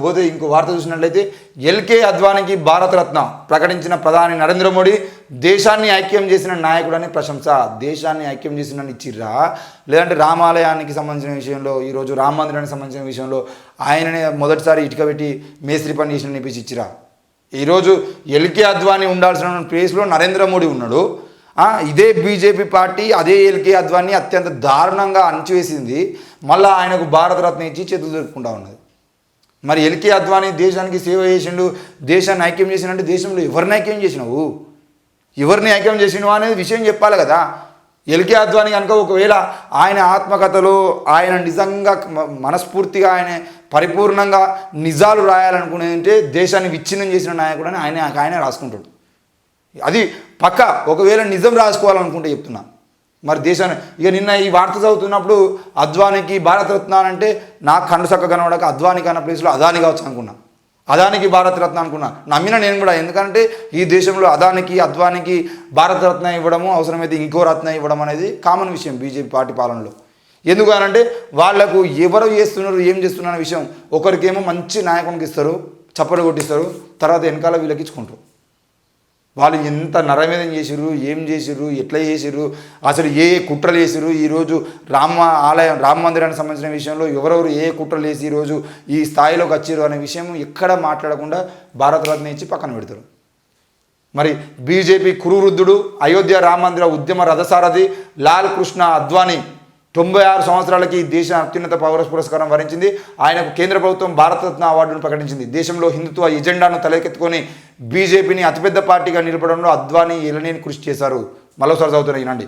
ఇకపోతే ఇంకో వార్త చూసినట్లయితే ఎల్కే అద్వానికి భారతరత్న ప్రకటించిన ప్రధాని నరేంద్ర మోడీ దేశాన్ని ఐక్యం చేసిన నాయకుడని ప్రశంస. దేశాన్ని ఐక్యం చేసిన ఇచ్చిర్రా? లేదంటే రామాలయానికి సంబంధించిన విషయంలో ఈరోజు రామ మందిరానికి సంబంధించిన విషయంలో ఆయననే మొదటిసారి ఇటుక పెట్టి మేస్త్రి పని చేసిన అనిపించి ఇచ్చిరా ఈరోజు ఎల్కే అద్వాని ఉండాల్సిన ప్లేస్లో నరేంద్ర మోడీ ఉన్నాడు. ఇదే బీజేపీ పార్టీ అదే ఎల్కే అద్వాని అత్యంత దారుణంగా అణచివేసింది. మళ్ళీ ఆయనకు భారతరత్న ఇచ్చి చేతులు దొరుకుంటా ఉన్నది. మరి ఎల్కే అద్వానీ దేశానికి సేవ చేసిండు దేశాన్ని ఐక్యం చేసినంటే దేశంలో ఎవరిని ఐక్యం చేసినావు? ఎవరిని ఐక్యం చేసినావు అనేది విషయం చెప్పాలి కదా. ఎల్కే అద్వానీ కనుక ఒకవేళ ఆయన ఆత్మకథలో ఆయన నిజంగా మనస్ఫూర్తిగా ఆయన పరిపూర్ణంగా నిజాలు రాయాలనుకునేదంటే దేశాన్ని విచ్ఛిన్నం చేసిన నాయకుడు అని ఆయన ఆయన రాసుకుంటాడు. అది పక్క. ఒకవేళ నిజం రాసుకోవాలనుకుంటే చెప్తున్నా. మరి దేశాన్ని ఇక నిన్న ఈ వార్త చదువుతున్నప్పుడు అద్వానికి భారతరత్న అంటే నాకు కండు చక్క కనబడక అద్వానికి అన్న ప్లేస్లో అదాని కావచ్చు అనుకున్నా. అదానికి భారతరత్న అనుకున్నా. నమ్మిన నేను కూడా ఎందుకంటే ఈ దేశంలో అదానికి అద్వానికి భారతరత్న ఇవ్వడము అవసరమైతే ఇంకో రత్న ఇవ్వడం అనేది కామన్ విషయం బీజేపీ పార్టీ పాలనలో. ఎందుకు అనంటే వాళ్ళకు ఎవరు చేస్తున్నారు ఏం చేస్తున్నారు అనే విషయం ఒకరికేమో మంచి నాయకునికి ఇస్తారు చప్పలు కొట్టిస్తారు తర్వాత వెనకాల వీళ్ళకి ఇచ్చుకుంటారు. వాళ్ళు ఎంత నరమేదం చేసిర్రు ఏం చేసిర్రు ఎట్లా చేసిర్రు అసలు ఏ ఏ కుట్రలు చేసిర్రు ఈరోజు రామ ఆలయం రామ మందిరానికి సంబంధించిన విషయంలో ఎవరెవరు ఏ కుట్రలు వేసి ఈరోజు ఈ స్థాయిలోకి వచ్చారు అనే విషయం ఎక్కడ మాట్లాడకుండా భారతరత్న ఇచ్చి పక్కన పెడతారు. మరి బీజేపీ కురువృద్ధుడు అయోధ్య రామ మందిర ఉద్యమ రథసారథి లాల్ కృష్ణ అద్వానీ తొంభై ఆరు సంవత్సరాలకి దేశ అత్యున్నత పౌర పురస్కారం వరించింది. ఆయనకు కేంద్ర ప్రభుత్వం భారతరత్న అవార్డును ప్రకటించింది. దేశంలో హిందుత్వ ఎజెండాను తలకెత్తుకొని బీజేపీని అతిపెద్ద పార్టీగా నిలపడంలో అద్వానీ ఎలనేని కృషి చేశారు. మరోసారి చదువుతున్నా ఈనండి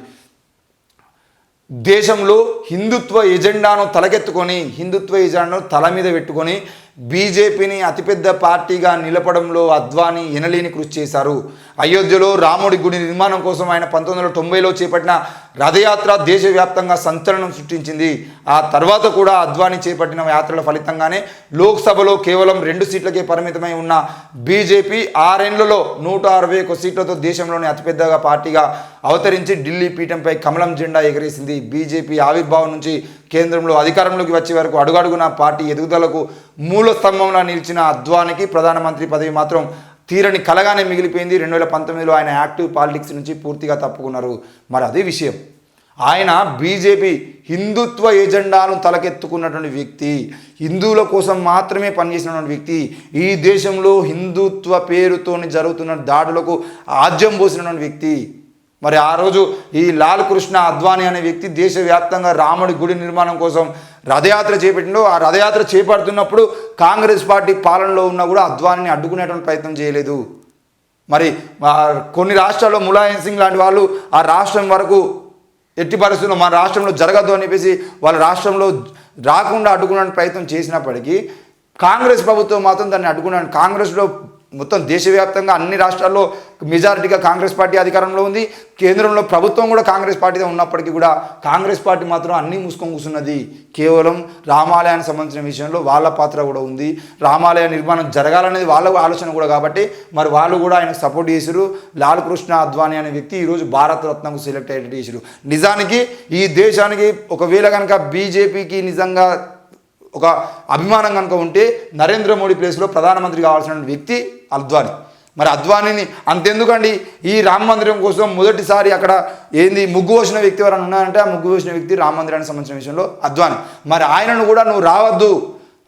దేశంలో హిందుత్వ ఎజెండాను తలకెత్తుకొని హిందుత్వ ఎజెండాను తల మీద పెట్టుకొని బీజేపీని అతిపెద్ద పార్టీగా నిలపడంలో అద్వానీ ఎనలేని కృషి చేశారు. అయోధ్యలో రాముడి గుడి నిర్మాణం కోసం ఆయన పంతొమ్మిది వందల తొంభైలో చేపట్టిన రథయాత్ర దేశవ్యాప్తంగా సంచలనం సృష్టించింది. ఆ తర్వాత కూడా అద్వానీ చేపట్టిన యాత్రల ఫలితంగానే లోక్సభలో కేవలం రెండు సీట్లకే పరిమితమై ఉన్న బీజేపీ ఆరేండ్లలో నూట అరవై ఒక్క సీట్లతో దేశంలోని అతిపెద్దగా పార్టీగా అవతరించి ఢిల్లీ పీఠంపై కమలం జెండా ఎగరేసింది. బీజేపీ ఆవిర్భావం నుంచి కేంద్రంలో అధికారంలోకి వచ్చే వరకు అడుగడుగున పార్టీ ఎదుగుదలకు మూల స్తంభంలో నిలిచిన అద్వానికి ప్రధానమంత్రి పదవి మాత్రం తీరని కలగానే మిగిలిపోయింది. రెండు వేల పంతొమ్మిదిలో ఆయన యాక్టివ్ పాలిటిక్స్ నుంచి పూర్తిగా తప్పుకున్నారు. మరి అదే విషయం. ఆయన బీజేపీ హిందుత్వ ఎజెండాను తలకెత్తుకున్నటువంటి వ్యక్తి హిందువుల కోసం మాత్రమే పనిచేసినటువంటి వ్యక్తి ఈ దేశంలో హిందుత్వ పేరుతోని జరుగుతున్న దాడులకు ఆజ్యం పోసినటువంటి వ్యక్తి మరి ఆ రోజు ఈ లాల్ కృష్ణ అద్వానీ అనే వ్యక్తి దేశవ్యాప్తంగా రాముడి గుడి నిర్మాణం కోసం రథయాత్ర చేపట్టిండు. ఆ రథయాత్ర చేపడుతున్నప్పుడు కాంగ్రెస్ పార్టీ పాలనలో ఉన్నా కూడా అద్వానీని అడ్డుకునేటువంటి ప్రయత్నం చేయలేదు. మరి కొన్ని రాష్ట్రాల్లో ములాయం సింగ్ లాంటి వాళ్ళు ఆ రాష్ట్రం వరకు ఎట్టి పరిస్థితుల్లో మన రాష్ట్రంలో జరగదు అని చెప్పేసి వాళ్ళ రాష్ట్రంలో రాకుండా అడ్డుకునే ప్రయత్నం చేసినప్పటికీ కాంగ్రెస్ ప్రభుత్వం మాత్రం దాన్ని అడ్డుకున్నాను కాంగ్రెస్లో మొత్తం దేశవ్యాప్తంగా అన్ని రాష్ట్రాల్లో మెజారిటీగా కాంగ్రెస్ పార్టీ అధికారంలో ఉంది. కేంద్రంలో ప్రభుత్వం కూడా కాంగ్రెస్ పార్టీతో ఉన్నప్పటికీ కూడా కాంగ్రెస్ పార్టీ మాత్రం అన్నీ మూసుకొని కూర్చున్నది. కేవలం రామాలయానికి సంబంధించిన విషయంలో వాళ్ళ పాత్ర కూడా ఉంది. రామాలయ నిర్మాణం జరగాలనేది వాళ్ళ ఆలోచన కూడా కాబట్టి మరి వాళ్ళు కూడా ఆయనకు సపోర్ట్ చేశారు లాల్ కృష్ణ అద్వానీ అనే వ్యక్తి ఈరోజు భారత రత్నకు సెలెక్ట్ అయ్యేటట్టు చేశారు నిజానికి ఈ దేశానికి ఒకవేళ కనుక బీజేపీకి నిజంగా ఒక అభిమానం కనుక ఉంటే నరేంద్ర మోడీ ప్లేస్లో ప్రధానమంత్రి కావాల్సిన వ్యక్తి అద్వానీ. మరి అద్వానీని అంతెందుకండి? ఈ రామ మందిరం కోసం మొదటిసారి అక్కడ ఏంది ముగ్గు వచ్చిన వ్యక్తి ఎవరైనా ఉన్నారంటే ఆ ముగ్గు వచ్చిన వ్యక్తి రామ మందిరానికి సంబంధించిన విషయంలో అద్వానీ. మరి ఆయనను కూడా నువ్వు రావద్దు.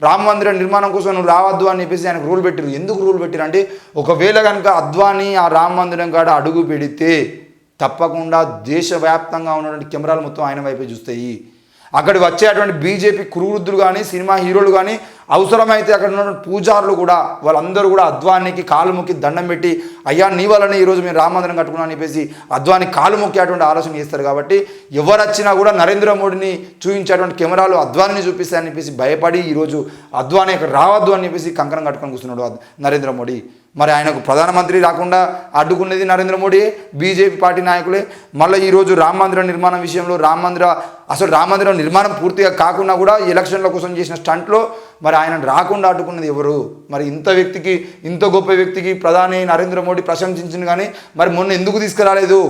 రామ మందిర నిర్మాణం కోసం నువ్వు రావద్దు అని చెప్పేసి ఆయనకు రూల్ పెట్టిరు ఎందుకు రూల్ పెట్టిరు అంటే ఒకవేళ కనుక అద్వానీ ఆ రామ మందిరం కాడ అడుగు పెడితే తప్పకుండా దేశవ్యాప్తంగా ఉన్నటువంటి కెమెరాలు మొత్తం ఆయన వైపే చూస్తాయి. అక్కడ వచ్చేటువంటి బీజేపీ క్రూరుద్ధులు కానీ సినిమా హీరోలు కానీ అవసరమైతే అక్కడ ఉన్న పూజారులు కూడా వాళ్ళందరూ కూడా అద్వానికి కాలు ముక్కి దండం పెట్టి అయ్యా నీ వల్లనే ఈరోజు మేము రామమందిరం కట్టుకున్నాను చెప్పేసి అద్వాని కాలు మొక్కేటువంటి ఆలోచన చేస్తారు కాబట్టి ఎవరు వచ్చినా కూడా నరేంద్ర మోడీని చూపించేటువంటి కెమెరాలు అద్వానిని చూపిస్తాయని చెప్పేసి భయపడి ఈరోజు అద్వాని ఇక్కడ రావద్దు అని చెప్పేసి కంకణం కట్టుకొని కూర్చున్నాడు నరేంద్ర మోడీ. మరి ఆయనకు ప్రధానమంత్రి రాకుండా అడ్డుకునేది నరేంద్ర మోడీ బీజేపీ పార్టీ నాయకులే. మళ్ళీ ఈరోజు రామ మందిర నిర్మాణం విషయంలో రామ మందిర అసలు రామ మందిరం నిర్మాణం పూర్తిగా కాకుండా కూడా ఎలక్షన్ల కోసం చేసిన స్టంట్లో మరి ఆయన రాకుండా అడ్డుకున్నది ఎవరు? మరి ఇంత వ్యక్తికి ఇంత గొప్ప వ్యక్తికి ప్రధాని నరేంద్ర మోడీ ప్రశంసించింది కానీ మరి మొన్న ఎందుకు తీసుకురాలేదు?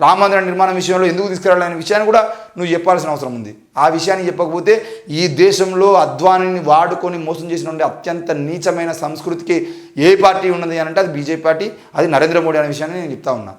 రామందిర నిర్మాణం విషయంలో ఎందుకు తీసుకురాలనే విషయాన్ని కూడా నువ్వు చెప్పాల్సిన అవసరం ఉంది. ఆ విషయాన్ని చెప్పకపోతే ఈ దేశంలో అద్వానిని వాడుకొని మోసం చేసిన అత్యంత నీచమైన సంస్కృతికి ఏ పార్టీ ఉన్నది అని అంటే అది బీజేపీ పార్టీ అది నరేంద్ర మోడీ అనే విషయాన్ని నేను చెప్తా ఉన్నా.